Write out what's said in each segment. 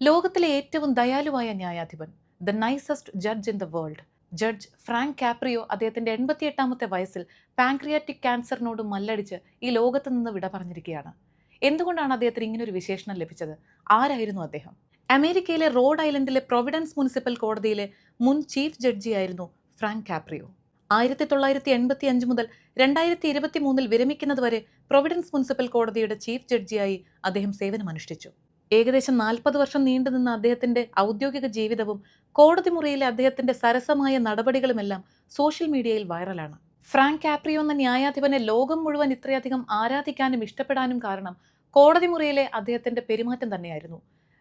ലോകത്തിലെ ഏറ്റവും ദയാലുവായ ന്യായാധിപൻ the nicest judge in the world judge Frank Caprio അദ്ദേഹത്തിന്റെ എൺപത്തിയെട്ടാമത്തെ വയസ്സിൽ പാൻക്രിയാറ്റിക് ക്യാൻസറിനോട് മല്ലടിച്ച് ഈ ലോകത്ത് നിന്ന് വിട പറഞ്ഞിരിക്കുകയാണ്. എന്തുകൊണ്ടാണ് അദ്ദേഹത്തിന് ഇങ്ങനൊരു വിശേഷണം ലഭിച്ചത്? ആരായിരുന്നു അദ്ദേഹം? അമേരിക്കയിലെ റോഡ് ഐലൻഡിലെ പ്രൊവിഡൻസ് മുനിസിപ്പൽ കോടതിയിലെ മുൻ ചീഫ് ജഡ്ജിയായിരുന്നു ഫ്രാങ്ക് കാപ്രിയോ ആയിരത്തി തൊള്ളായിരത്തി എൺപത്തി അഞ്ച് മുതൽ രണ്ടായിരത്തി ഇരുപത്തി മൂന്നിൽ വിരമിക്കുന്നതുവരെ പ്രൊവിഡൻസ് മുനിസിപ്പൽ കോടതിയുടെ ചീഫ് ജഡ്ജിയായി അദ്ദേഹം സേവനമനുഷ്ഠിച്ചു. ഏകദേശം നാൽപ്പത് വർഷം നീണ്ടുനിന്ന അദ്ദേഹത്തിന്റെ ഔദ്യോഗിക ജീവിതവും കോടതി മുറിയിലെ അദ്ദേഹത്തിന്റെ സരസമായ നടപടികളുമെല്ലാം സോഷ്യൽ മീഡിയയിൽ വൈറലാണ്. ഫ്രാങ്ക് കാപ്രിയോ എന്ന ന്യായാധിപനെ ലോകം മുഴുവൻ ഇത്രയധികം ആരാധിക്കാനും ഇഷ്ടപ്പെടാനും കാരണം കോടതി മുറിയിലെ അദ്ദേഹത്തിന്റെ പെരുമാറ്റം തന്നെയായിരുന്നു.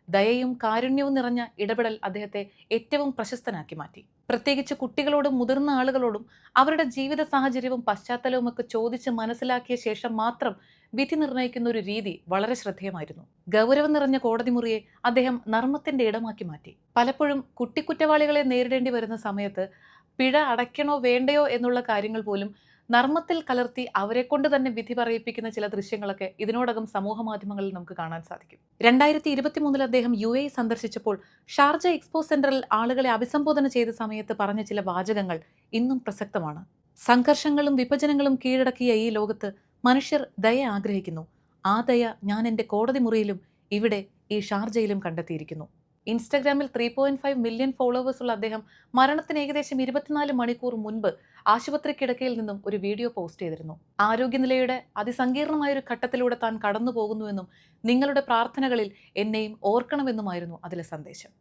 ദയയും കാരുണ്യവും നിറഞ്ഞ ഇടപെടൽ അദ്ദേഹത്തെ ഏറ്റവും പ്രശസ്തനാക്കി മാറ്റി. പ്രത്യേകിച്ച് കുട്ടികളോടും മുതിർന്ന ആളുകളോടും അവരുടെ ജീവിത സാഹചര്യവും പശ്ചാത്തലവും ഒക്കെ ചോദിച്ച് മനസ്സിലാക്കിയ ശേഷം മാത്രം വിധി നിർണയിക്കുന്ന ഒരു രീതി വളരെ ശ്രദ്ധേയമായിരുന്നു. ഗൗരവം നിറഞ്ഞ കോടതി മുറിയെ അദ്ദേഹം നർമ്മത്തിന്റെ ഇടമാക്കി മാറ്റി. പലപ്പോഴും കുട്ടിക്കുറ്റവാളികളെ നേരിടേണ്ടി വരുന്ന സമയത്ത് പിഴ അടയ്ക്കണോ വേണ്ടയോ എന്നുള്ള കാര്യങ്ങൾ പോലും നർമ്മത്തിൽ കലർത്തി അവരെ കൊണ്ട് തന്നെ വിധി പറയിപ്പിക്കുന്ന ചില ദൃശ്യങ്ങളൊക്കെ ഇതിനോടകം സമൂഹ മാധ്യമങ്ങളിൽ നമുക്ക് കാണാൻ സാധിക്കും. രണ്ടായിരത്തി ഇരുപത്തി മൂന്നിൽ അദ്ദേഹം യു എ സന്ദർശിച്ചപ്പോൾ ഷാർജ എക്സ്പോ സെന്ററിൽ ആളുകളെ അഭിസംബോധന ചെയ്ത സമയത്ത് പറഞ്ഞ ചില വാചകങ്ങൾ ഇന്നും പ്രസക്തമാണ്. സംഘർഷങ്ങളും വിഭജനങ്ങളും കീഴടക്കിയ ഈ ലോകത്ത് മനുഷ്യർ ദയ ആഗ്രഹിക്കുന്നു. ആ ദയ ഞാൻ എന്റെ കോടതി മുറിയിലും ഇവിടെ ഈ ഷാർജയിലും കണ്ടെത്തിയിരിക്കുന്നു. ഇൻസ്റ്റഗ്രാമിൽ three point five million followers ഉള്ള അദ്ദേഹം മരണത്തിന് ഏകദേശം ഇരുപത്തിനാല് മണിക്കൂർ മുൻപ് ആശുപത്രി കിടക്കയിൽ നിന്നും ഒരു വീഡിയോ പോസ്റ്റ് ചെയ്തിരുന്നു. ആരോഗ്യനിലയുടെ അതിസങ്കീർണമായ ഒരു ഘട്ടത്തിലൂടെ താൻ കടന്നു പോകുന്നുവെന്നും നിങ്ങളുടെ പ്രാർത്ഥനകളിൽ എന്നെയും ഓർക്കണമെന്നുമായിരുന്നു അതിലെ സന്ദേശം.